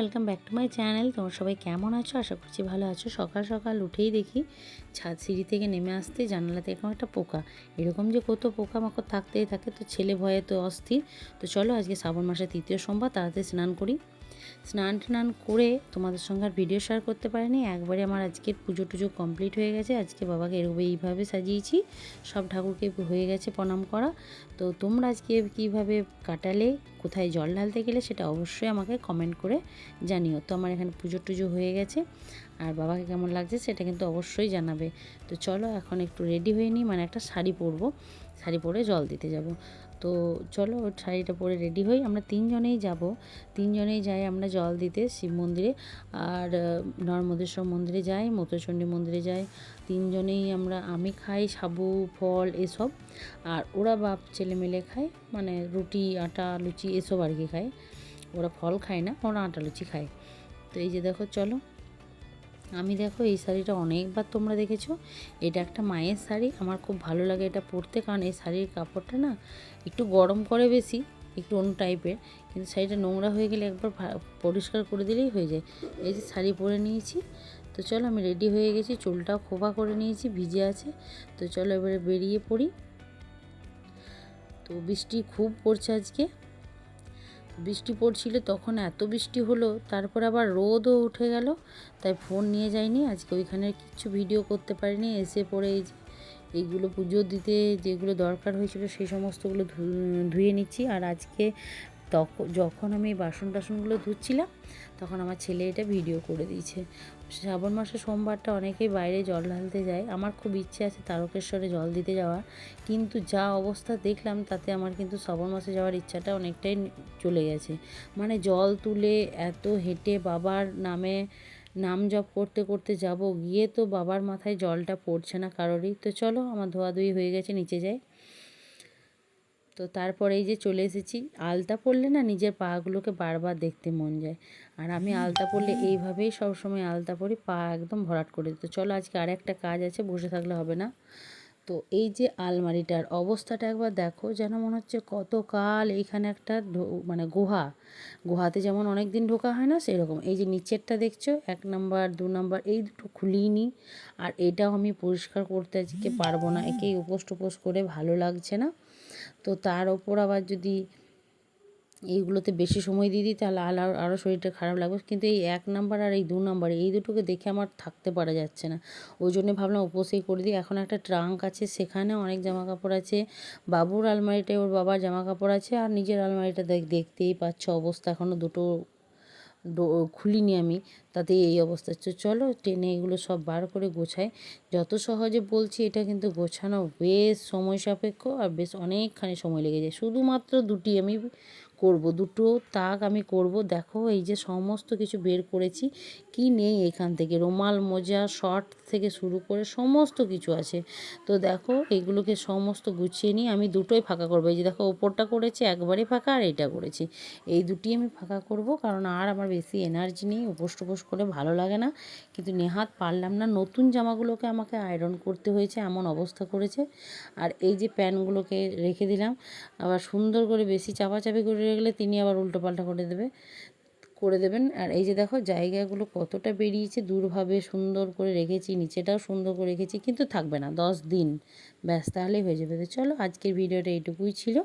Welcome back to my channel তোমার সবাই কেমন আছো? আশা করছি ভালো আছো। সকাল সকাল উঠেই দেখি ছাদ সিঁড়ি থেকে নেমে আসতে জানালাতে এরকম একটা পোকা। এরকম যে কত পোকা মাকড় থাকতেই থাকে, তো ছেলে ভয়ে তো অস্থির। তো চলো আজকে শ্রাবণ মাসের তৃতীয় সোমবার, তাড়াতাড়ি স্নান করি। স্নান টান করে তোমাদের সঙ্গে আর ভিডিও শেয়ার করতে পারিনি। একবারে আমার আজকের পুজো টুজো কমপ্লিট হয়ে গেছে। আজকে বাবাকে এরকম এইভাবে সাজিয়েছি। সব ঠাকুরকে হয়ে গেছে প্রণাম করা। তো তোমরা আজকে কীভাবে কাটালে, কোথায় জল ঢালতে গেলে সেটা অবশ্যই আমাকে কমেন্ট করে জানিও। তো আমার এখানে পুজো টুজো হয়ে গেছে। আর বাবাকে কেমন লাগছে সেটা কিন্তু অবশ্যই জানাবে। তো চলো এখন একটু রেডি হয়ে নিই। মানে একটা শাড়ি পরবো। শাড়ি পরে জল দিতে যাব। তো চলো শাড়িটা পরে রেডি হই। আমরা তিনজনেই যাব। তিনজনেই যাই আমরা জল দিতে শিব মন্দিরে। আর নর্মদেশ্বর মন্দিরে যাই মতচণ্ডী মন্দিরে যাই। তিনজনেই আমরা আমি খাই, সাবু, ফল এসব। আর ওরা বাপ ছেলে মেলে খায়। মানে রুটি, আটা, লুচি এসব আর কি খায়। ওরা ফল খায় না, ওরা আটা, লুচি খায়। তো এই যে দেখো, চলো। আমি দেখো এই শাড়িটা অনেকবার তোমরা দেখেছ। এটা একটা মায়ের শাড়ি, আমার খুব ভালো লাগে এটা পরতে কারণ এই শাড়ির কাপড়টা না একটু গরম করে বেশি, একটু অন্য টাইপের, কিন্তু শাড়িটা নোংরা হয়ে গেলে একবার পরিষ্কার করে দিলেই হয়ে যায়। এই যে শাড়ি পরে নিয়েছি, তো চলো আমি রেডি হয়ে গেছি, চুলটাও খোপা করে নিয়েছি, ভিজে আছে, তো চলো এবারে বেরিয়ে পড়ি। তো বৃষ্টি খুব পড়ছে আজকে। বৃষ্টি পড়ছিল, তখন এত বৃষ্টি হলো, তারপর আবার রোদও উঠে গেল, তাই ফোন নিয়ে যাইনি, আজকে ওইখানে কিছু ভিডিও করতে পারিনি, এসে পড়ে এই এইগুলো পুজো দিতে যেগুলো দরকার হয়েছিল, সেই সমস্তগুলো ধুয়ে নিচ্ছি, আর আজকে তখন যখন আমি বাসন টাসনগুলো ধুচ্ছিলাম, তখন আমার ছেলে এটা ভিডিও করে দিয়েছে। শ্রাবণ মাসে সোমবারটা অনেকেই বাইরে জল ঢালতে যায়। আমার খুব ইচ্ছে আছে তারকেশ্বরে জল দিতে যাওয়ার। কিন্তু যা অবস্থা দেখলাম, তাতে আমার কিন্তু শ্রাবণ মাসে যাওয়ার ইচ্ছাটা অনেকটাই চলে গেছে। মানে জল তুলে এত হেঁটে বাবার নামে নাম জপ করতে করতে যাব, গিয়ে তো বাবার মাথায় জলটা পড়ছে না কারোরই। তো চলো, আমার ধোয়াধুয়ি হয়ে গেছে, নিচে যাই। তো তারপরে এই যে চলে এসেছি। আলতা পরলে না নিজের পাগুলোকে বারবার দেখতে মন যায়। আর আমি আলতা পরলে এইভাবেই সবসময় আলতা পরি, পা একদম ভরাট করে দিত। চলো আজকে আর একটা কাজ আছে, বসে থাকলে হবে না। তো এই যে আলমারিটার অবস্থাটা একবার দেখো, যেন মনে হচ্ছে কতকাল এইখানে একটা মানে গুহা। গুহাতে যেমন অনেক দিন ঢোকা হয় না, সেরকম। এই যে নিচেরটা দেখছ, এক নাম্বার, দু নাম্বার, এই দুটো খুলিনি। আর এটাও আমি পরিষ্কার করতে আজকে পারব না। একেই উপোস টুপোস করে ভালো লাগছে না। তো তার ওপর আবার যদি এইগুলোতে বেশি সময় দিয়ে দিই, তাহলে আলো আরও শরীরটা খারাপ লাগবে। কিন্তু এই এক নাম্বার আর এই দু নাম্বার, এই দুটোকে দেখে আমার থাকতে পারা যাচ্ছে না। ওই জন্য ভাবলাম উপসেই করে দিই। এখন একটা ট্রাঙ্ক আছে, সেখানে অনেক জামা কাপড় আছে। বাবুর আলমারিটায় ওর বাবার জামা কাপড় আছে, আর নিজের আলমারিটা দেখতেই পাচ্ছ অবস্থা। এখনও দুটো খুলিনি আমি। তাতে এই অবস্থা চলো টেনে এগুলো সব বার করে গোছায় যত সহজে বলছি, এটা কিন্তু গোছানো বেশ সময় সাপেক্ষ আর বেশ অনেকখানি সময় লেগে যায়। শুধুমাত্র দুটি আমি করব, দুটো তাক আমি করব। দেখো এই যে সমস্ত কিছু বের করেছি, কি নেই এখান থেকে? রুমাল, মোজা, শর্ট থেকে শুরু করে সমস্ত কিছু আছে। তো দেখো এগুলোকে সমস্ত গুছিয়ে নিয়ে আমি দুটোই ফাঁকা করব। এই যে দেখো ওপরটা করেছি, একবারে ফাঁকা, আর এটা করেছি। এই দুটি আমি ফাঁকা করব, কারণ আর আমার বেশি এনার্জি নেই, উপোস টুপোস করে ভালো লাগে না। কিন্তু নেহাত পারলাম না। নতুন জামাগুলোকে আমাকে আয়রন করতে হয়েছে, এমন অবস্থা করেছে। আর এই যে প্যান্টগুলোকে রেখে দিলাম, আবার সুন্দর করে বেশি চাপাচাপি করে রাখলে তিনি আবার উল্টোপাল্টা করে দেবে, করে দেবেন। আর এই যে দেখো, জায়গাগুলো কতটা বেরিয়েছে, দূরভাবে সুন্দর করে রেখেছি, নিচেটাও সুন্দর করে রেখেছি, কিন্তু থাকবে না, দশ দিন। ব্যাস, তাহলেই হয়ে যাবে। তো চলো, আজকের ভিডিওটা এইটুকুই ছিল।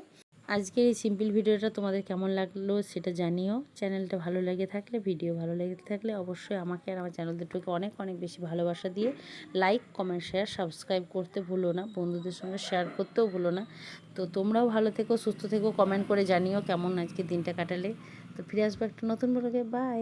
আজকের এই সিম্পল ভিডিওটা তোমাদের কেমন লাগল সেটা জানিও। চ্যানেলটা ভালো লেগে থাকলে, ভিডিও ভালো লেগে থাকলে অবশ্যই আমাকে আর আমার চ্যানেল দুটোকে অনেক অনেক বেশি ভালোবাসা দিয়ে লাইক কমেন্ট শেয়ার সাবস্ক্রাইব করতে ভুলো না, বন্ধুদের সঙ্গে শেয়ার করতেও ভুলো না। তো তোমরাও ভালো থেকো, সুস্থ থেকো কমেন্ট করে জানিও কেমন আজকে দিনটা কাটালে। তো ফিরে আসব একটা নতুন ব্লগে বাই